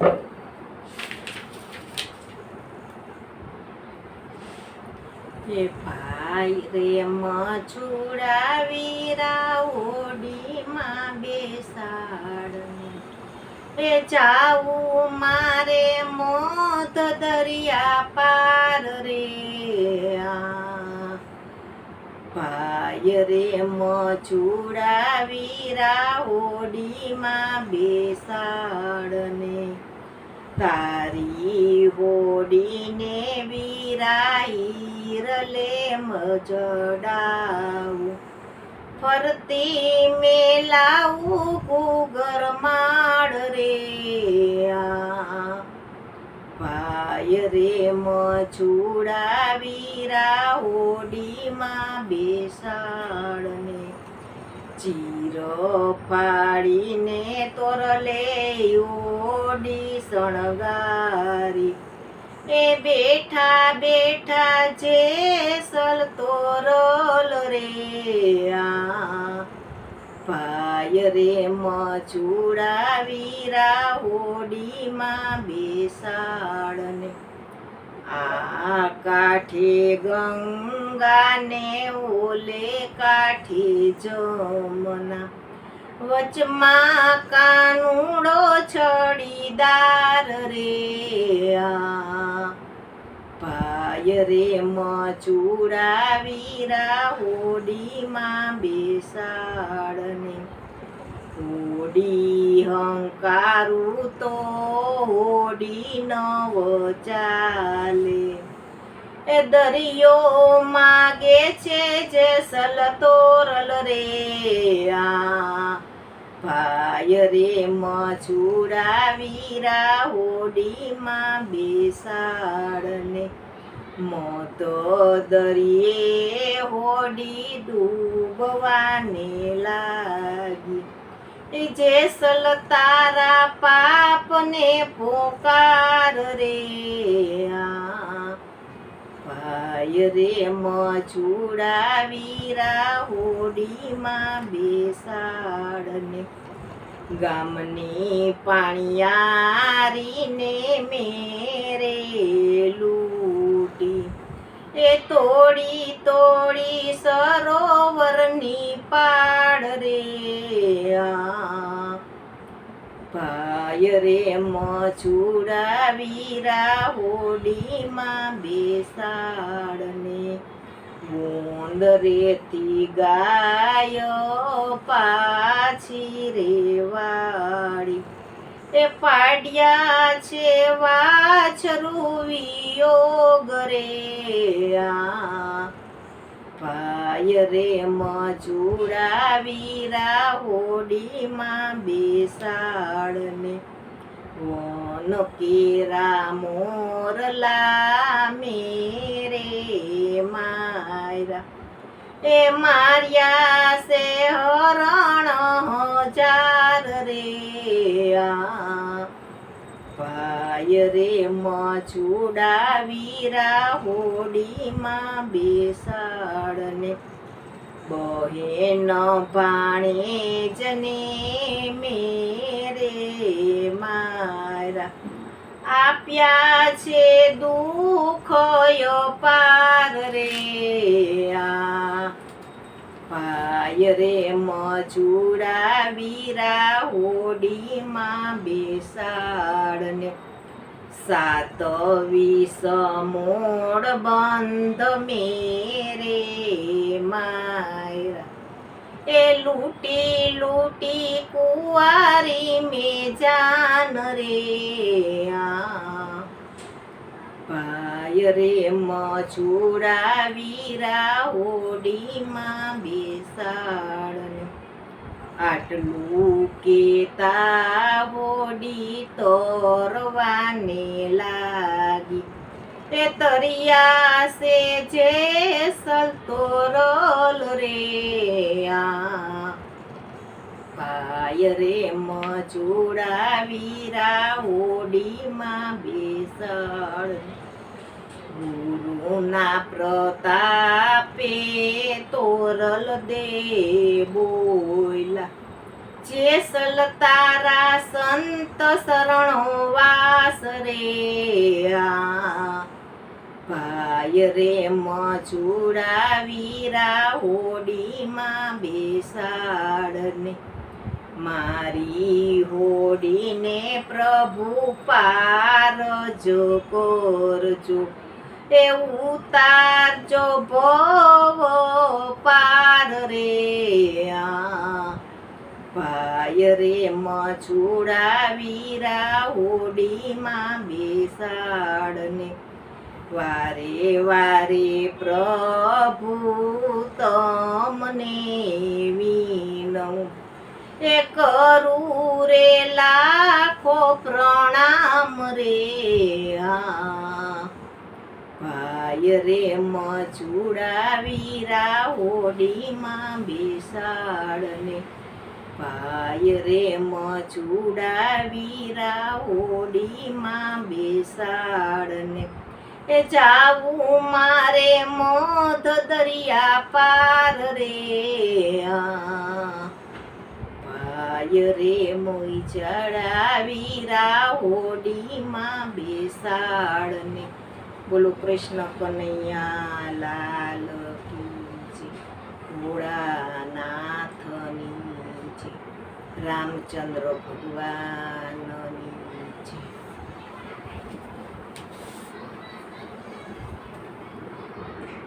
એ ભાઈ રે મચુડાવી રાઓડીમાં બેસાડને એ જાવું મારે મોત દરિયા પાર રે. ભાઈ રે મચુડાવી રાઓડીમાં બેસાડને તારી હોડીને વીરાઈર લે મજડાવું ફરતી મેલાવું ગુગર માડ રે આ. રે રે વીરા હોડીમાં બેસાડને ચીર પાડીને તોરલે ઓડી શણગારી. એ બેઠા બેઠા જે સલ તોરલ રે આ. ભાઈ રે મચુડાવી રાહોડીમાં બેસાડને. આ કાઠે ગંગાને ઓલે કાઠે જમના. વચમાં કાનુડો છડીદાર રે આ. રે રે મચુડાવી હોડીમાં બેસાડને. હોડી હંકારું તો હોડી નવ ચાલે એ દરિયો માગે છે જે સલ તોરલ રે આ. ભાઈ રે વીરા હોડીમાં બેસાડને. મોતો દરિયે હોડી ડૂબવાને એ જેસલ તારા પાપને પોકાર રે ભાઈ રે મચુડાવી રાહોડીમાં બેસાડને. ગામની પાણિયારીને મેરે લૂટી એ તોડી તોડી સરોવરની પાડ રે ભાઈ રે વીરા હોડીમાં બેસાડને. મોંદ રેતી ગાય પાછી રે એ પાડ્યા છે વાછરું પાય રે આ. ભાઈ રે મચુડાવી રાહોડીમાં બેસાડને. વન કેરા મોરલા મેરે માયરા એ માર્યા છે હરણ હજાર રે ભાઈ રે મચુડાવી રાહોડીમાં બેસાડને. બહેન ભાણે જને મેરે મારા આપ્યા છે દુખયો પાર રે આ. ભાઈ રે વીરા હોડીમાં બેસાડને. સાત વીસ મોડ બંધ મેરે માયરા એ લૂટી લૂટી કુંવારી મે જાન રે ભાઈ રે મચુડાવી રાહોડીમાં બેસાડને આટલું કેતા ઓડી તોરવાને લાગી. તે તરિયા સે જે સલતોરલ રે ભાઈ રે વીરા ઓડીમાં બેસળ. ગુરુના પ્રતાપે તોરલ દે બોયલા. જેસલ તારા સંત શરણો વાસ રે આ. ભાઈ રે મચુડા વીરા હોડીમાં બેસાડને. મારી હોડીને પ્રભુ પાર જો કરજો. એ ઉતારજો ભવો પાર રે ભાઈ રે મચુડા વીરા હોડીમાં બેસાડને. વારે વારે પ્રભુ તમને વિનવું. એ કરું રે લાખો પ્રણામ રે આ ભાઈ રે મચુડા વીરા હોડીમાં બેસાડને. ભાઈ રે મચુડા વીરા હોડીમાં બેસાડને. એ જાવું મારે મોધ દરિયા પાર રે ભાઈ રે મોઈ ચડાવીરા હોડીમાં બેસાડને બોલો કૃષ્ણ કનૈયા લાલ કી. ભોળાનાથની છે રામચંદ્ર ભગવાન